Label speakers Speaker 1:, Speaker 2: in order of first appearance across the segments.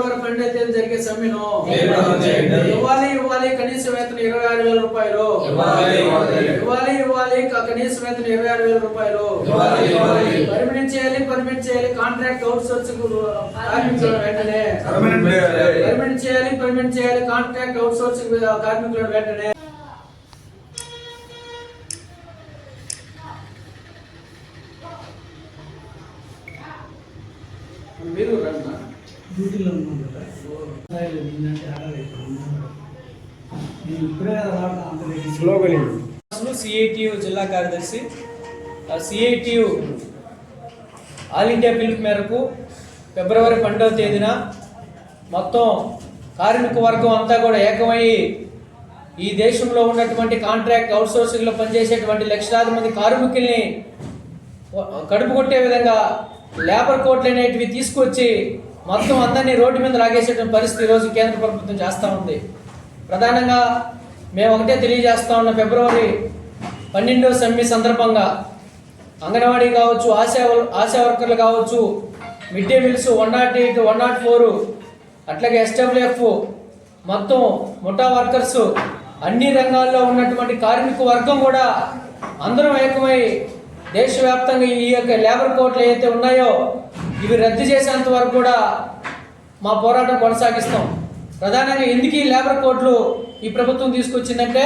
Speaker 1: Fund వరకు fund జరిగే సమ్మెను? ఇవ్వాలి ఇవ్వాలి కనీస వేతన ఇరవై ఆరు వేల రూపాయలు.
Speaker 2: ఇవ్వాలి ఇవ్వాలి.
Speaker 1: కనీస వేతన ఇరవై ఆరు వేల రూపాయలు. పర్మిట్ చేయాలి పర్మిట్ చేయాలి కాంట్రాక్ట్ అవుట్ సోర్సింగ్ వెంటనే.
Speaker 2: పర్మిట్ చేయాలి.
Speaker 1: పర్మిట్ చేయాలి కాంట్రాక్ట్ అవుట్ సోర్స్ కార్మికులు వెంటనే. మీరు రండి.
Speaker 3: డ్యూటీలో ఉన్నాం కదా స్థాయిలో నిన్నంటే ఆడలేదు నేను ఇప్పుడే కదా రావడం అంత లేదు.
Speaker 1: సిఐటియు జిల్లా కార్యదర్శి సిఐటియు ఆల్ ఇండియా పిలుపు మేరకు ఫిబ్రవరి పన్నెండవ తేదీన మొత్తం కార్మిక వర్గం అంతా కూడా ఏకమై ఈ దేశంలో ఉన్నటువంటి కాంట్రాక్ట్ అవుట్సోర్సింగ్లో పనిచేసేటువంటి లక్షలాది మంది కార్మికుల్ని కడుపు కొట్టే విధంగా లేబర్ కోడ్లు అనేటివి తీసుకొచ్చి మొత్తం అందరినీ రోడ్డు మీద లాగేసేటువంటి పరిస్థితి ఈరోజు కేంద్ర ప్రభుత్వం చేస్తూ ఉంది. ప్రధానంగా మేము ఒకటే తెలియజేస్తా ఉన్న ఫిబ్రవరి పన్నెండవ సమ్మె సందర్భంగా అంగన్వాడీ కావచ్చు ఆశా ఆశా వర్కర్లు కావచ్చు mid day meals one nought eight one nought four అట్లాగే ఎస్డబ్ల్యూఎఫ్ మొత్తం ముఠా వర్కర్స్ అన్ని రంగాల్లో ఉన్నటువంటి కార్మిక వర్గం కూడా అందరం ఏకమై దేశవ్యాప్తంగా ఈ యొక్క లేబర్ కోట్లు ఏవైతే ఉన్నాయో ఇవి రద్దు చేసేంత వరకు కూడా మా పోరాటం కొనసాగిస్తాం. ప్రధానంగా ఎందుకు ఈ లేబర్ కోడ్లు ఈ ప్రభుత్వం తీసుకొచ్చిందంటే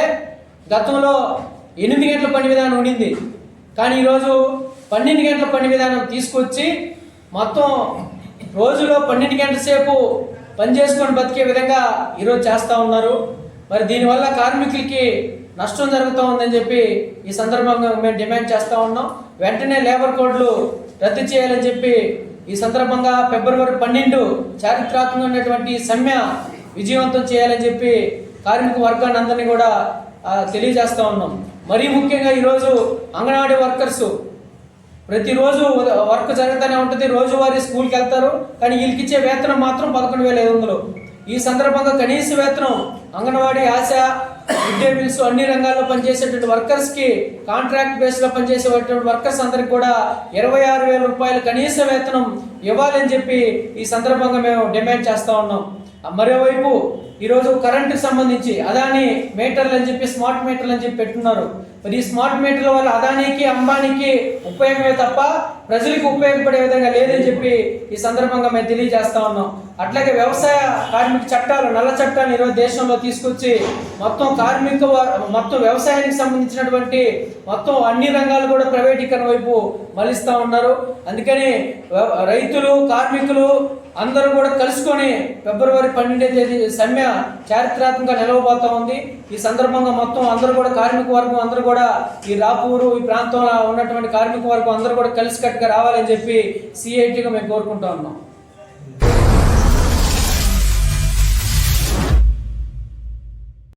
Speaker 1: గతంలో ఎనిమిది గంటల పని విధానం ఉండింది. కానీ ఈరోజు పన్నెండు గంటల పని విధానం తీసుకొచ్చి మొత్తం రోజులో పన్నెండు గంటల సేపు పని చేసుకొని బతికే విధంగా ఈరోజు చేస్తూ ఉన్నారు. మరి దీనివల్ల కార్మికులకి నష్టం జరుగుతూ ఉందని చెప్పి ఈ సందర్భంగా మేము డిమాండ్ చేస్తూ ఉన్నాం. వెంటనే లేబర్ కోడ్లు రద్దు చేయాలని చెప్పి ఈ సందర్భంగా ఫిబ్రవరి పన్నెండు చారిత్రాత్మకమైనటువంటి సమ్మె విజయవంతం చేయాలని చెప్పి కార్మిక వర్గాన్ని అందరినీ కూడా తెలియజేస్తూ ఉన్నాం. మరీ ముఖ్యంగా ఈరోజు అంగన్వాడీ వర్కర్స్ ప్రతిరోజు వర్క్ జరుగుతూనే ఉంటుంది. రోజువారీ స్కూల్కి వెళ్తారు. కానీ వీళ్ళకి ఇచ్చే వేతనం మాత్రం పదకొండు వేల ఐదు వందలు. ఈ సందర్భంగా కనీస వేతనం Anganwadi ASHA mid day meals అన్ని రంగాల్లో పనిచేసేటువంటి వర్కర్స్కి కాంట్రాక్ట్ బేస్లో పనిచేసేటువంటి వర్కర్స్ అందరికి కూడా ఇరవై ఆరు వేల రూపాయలు కనీస వేతనం ఇవ్వాలని చెప్పి ఈ సందర్భంగా మేము డిమాండ్ చేస్తూ ఉన్నాం. మరోవైపు ఈరోజు కరెంటుకి సంబంధించి అదాని మీటర్లు అని చెప్పి స్మార్ట్ మీటర్లు అని చెప్పి పెట్టున్నారు. మరి ఈ స్మార్ట్ మీటర్ల వల్ల అదానికి అంబానికి ఉపయోగమే తప్ప ప్రజలకు ఉపయోగపడే విధంగా లేదని చెప్పి ఈ సందర్భంగా మేము తెలియజేస్తా ఉన్నాం. అట్లాగే వ్యవసాయ కార్మిక చట్టాలు నల్ల చట్టాలు ఈరోజు దేశంలో తీసుకొచ్చి మొత్తం కార్మిక మొత్తం వ్యవసాయానికి సంబంధించినటువంటి మొత్తం అన్ని రంగాలు కూడా ప్రైవేటీకరణ వైపు మలిస్తూ ఉన్నారు. అందుకని రైతు రైతులు కార్మికులు అందరూ కూడా కలుసుకొని ఫిబ్రవరి పన్నెండో తేదీ సమ్మె చారిత్రాత్మకంగా నిలవబోతా ఉంది. ఈ సందర్భంగా మొత్తం అందరూ కూడా కార్మిక వర్గం అందరూ కూడా ఈ రాపూరు ఈ ప్రాంతంలో ఉన్నటువంటి కార్మిక వర్గం అందరూ కూడా కలిసికట్టుగా రావాలని చెప్పి సిఐటిగా మేము కోరుకుంటా ఉన్నాం.